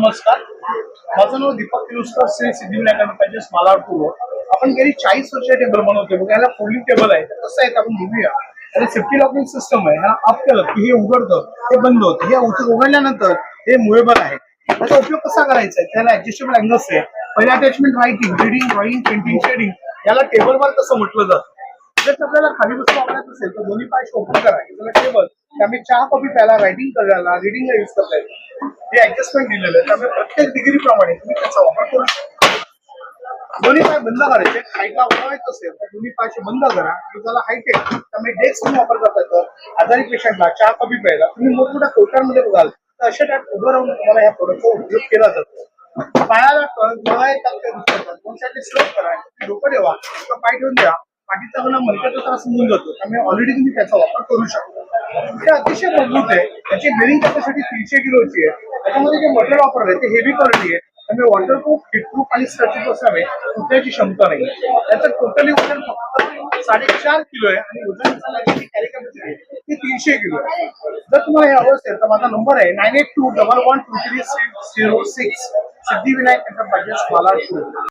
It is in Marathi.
नमस्कार. माझं नाव दीपक किलुस्कर श्री सिद्धिविनायक पॅजेस मालाडपूर. आपण गेली चाळीस वर्ष टेबल बनवतोय. बघा याला फोल्डिंग टेबल आहे. कसं आहे आपण बघूया. आणि सेफ्टी लॉकिंग सिस्टम आहे. ह्याला अप केलं की हे उघडतं हे बंद होतं. हे उघडल्यानंतर हे मुवेबल आहे. त्याचा उपयोग कसा करायचा आहे? त्याला ऍडजस्टेबल अँगल्स आहे. पहिला attachment writing reading drawing painting shading याला टेबलवर कसं म्हटलं जातं? जर आपल्याला खाली बसून वापरायचं असेल तर दोन्ही पाय ओपन करा. त्याला टेबल त्यामुळे चहा कॉफी प्यायला रायटिंग करायला रिडिंगला यूज करता येईल हे ऍडजस्टमेंट दिलेलं आहे. त्यामुळे प्रत्येक डिग्री प्रमाणे तुम्ही त्याचा वापर करू शकता. दोन्ही पाय बंद करायचे. हाईटला वापरायचं असेल तर दोन्ही पायचे बंद करा. आणि त्याला हाईट आहे त्यामुळे डेस्क तुम्ही वापर करता तर आजारी पेशंटला चहा कमी प्यायला. तुम्ही मोठमोठ्या कोर्टांमध्ये बघाल तर अशा टाईप उभं राहून तुम्हाला या प्रोडक्टचा उपयोग केला जातो. पायाला डोळा येतात ते दुखतात स्लोप करा. तुम्ही डोकं ठेवा. किंवा पाय ठेवून द्या. पाठीचा मला मलकाचा त्रास होऊन जातो. त्यामुळे ऑलरेडी तुम्ही त्याचा वापर करू शकता. ते अतिशय मजबूत आहे. त्याची बिलिंग कॅपॅसिटी तीनशे किलोची आहे. त्याच्यामध्ये जे मटेरियल वापरलं आहे ते हेवी क्वालिटी आहे. त्यामुळे वॉटरप्रूफ हिटप्रूफ आणि स्ट्रचिंग असावे कुठल्याची क्षमता नाही त्याचं टोटली वजन फक्त साडेचार किलो आहे आणि वजन चालण्याची कॅरी कॅपॅसिटी आहे ती तीनशे किलो आहे. जर तुम्हाला हे हवं असेल तर माझा नंबर आहे nine eight two double one two three six zero six Siddhivinayak enterprises Maladpur